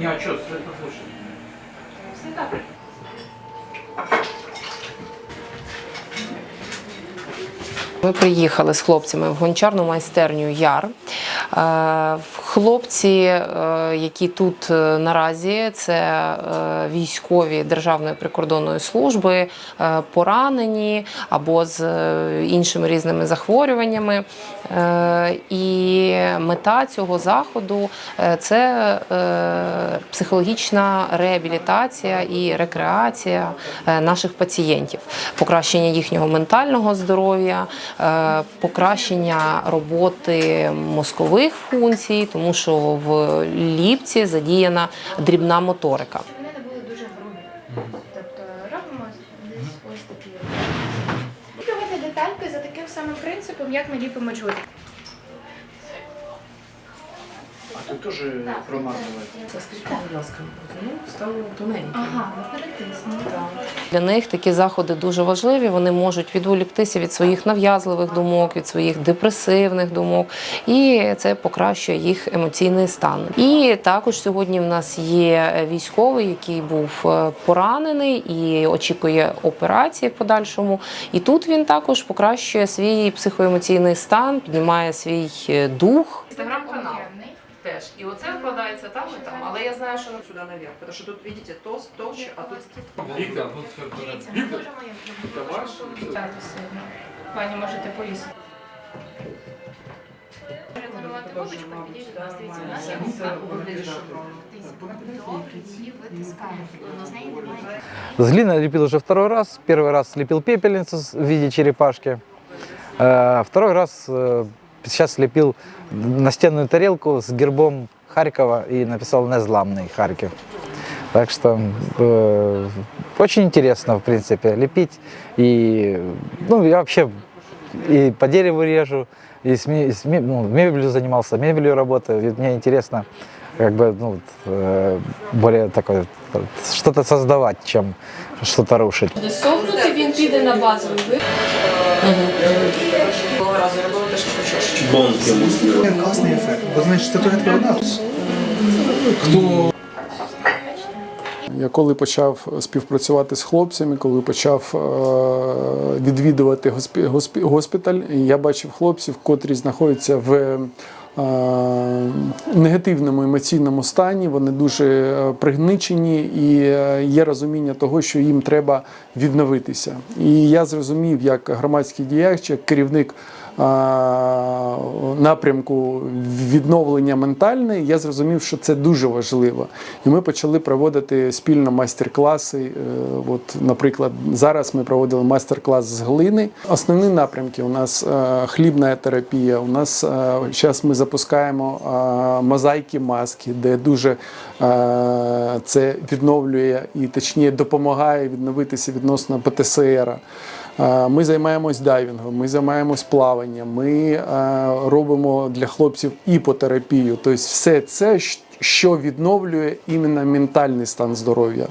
Не, а что, слушай. Все добре. Ми приїхали з хлопцями в гончарну майстерню Яр. Е, Хлопці, е, які тут е, наразі, це е, військові Державної прикордонної служби, поранені або з іншими різними захворюваннями. І мета цього заходу це психологічна реабілітація і рекреація наших пацієнтів, покращення їхнього ментального здоров'я, покращення роботи мозкових функцій, тому що в ліпці задіяна дрібна моторика. Вони не були дуже грубі. Тобто робимо десь ось такі. Ліплювати детальки за таким самим принципом, як ми ліпимо джутик. А тут тоже промазывать. будь ласка, ну стало тоненько. Ага, ми перетиснули. Для них такі заходи дуже важливі. Вони можуть відволіктися від своїх нав'язливих думок, від своїх депресивних думок, і це покращує їх емоційний стан. І також сьогодні в нас є військовий, який був е, поранений і очікує операції в подальшому. І тут він також покращує свій психоемоційний стан, піднімає свій е, дух. Інстаграм-канал Теж. І оце вкладається там і там. Але я знаю, що сюди наверх, тому що тут, бачите, тос, товщ, а тут Виктор, Дивіться, ми можемо їм Це ваш? читати сильно. Пані, можете поїсти. Розірвати губочку, підійдіть до нас. Дивіться, у нас є губка. Дивіться, її витискаємо. З неї немає С глины лепил уже второй раз. Первый раз лепил пепельницу с- в виде черепашки. Э, Второй раз э, сейчас лепил настенную тарелку с гербом Харькова и написал «Незламный Харьков». Так что э, очень интересно, в принципе, лепить. И ну, я вообще и по дереву режу, и с, с ну, мебелью занимался, мебелью работаю. И мне интересно как бы ну, э, более такое э, что-то создавать, чем что-то рушить. Сохнути, він піде на базовий вид. Класний ефект, бо знаєш, статуетка одна. Я коли почав співпрацювати з хлопцями, коли почав е, відвідувати госпі- госпі- госпіталь, я бачив хлопців, котрі знаходяться в е, негативному емоційному стані. Вони дуже е, пригничені, і е, є розуміння того, що їм треба відновитися. І я зрозумів, як громадський діяч, як керівник напрямку відновлення ментальне, я зрозумів, що це дуже важливо. І ми почали проводити спільно майстер-класи. Е, От, наприклад, зараз ми проводили майстер-клас з глини. Основні напрямки у нас е, хлібна терапія. У нас зараз ми запускаємо е, мозаїки маски, де дуже е, це відновлює і точніше допомагає відновитися відносно ПТСР. Е, Ми займаємось дайвінгом, ми займаємось плаванням, ми е, робимо для хлопців іпотерапію. Тобто все це, що відновлює іменно ментальний стан здоров'я.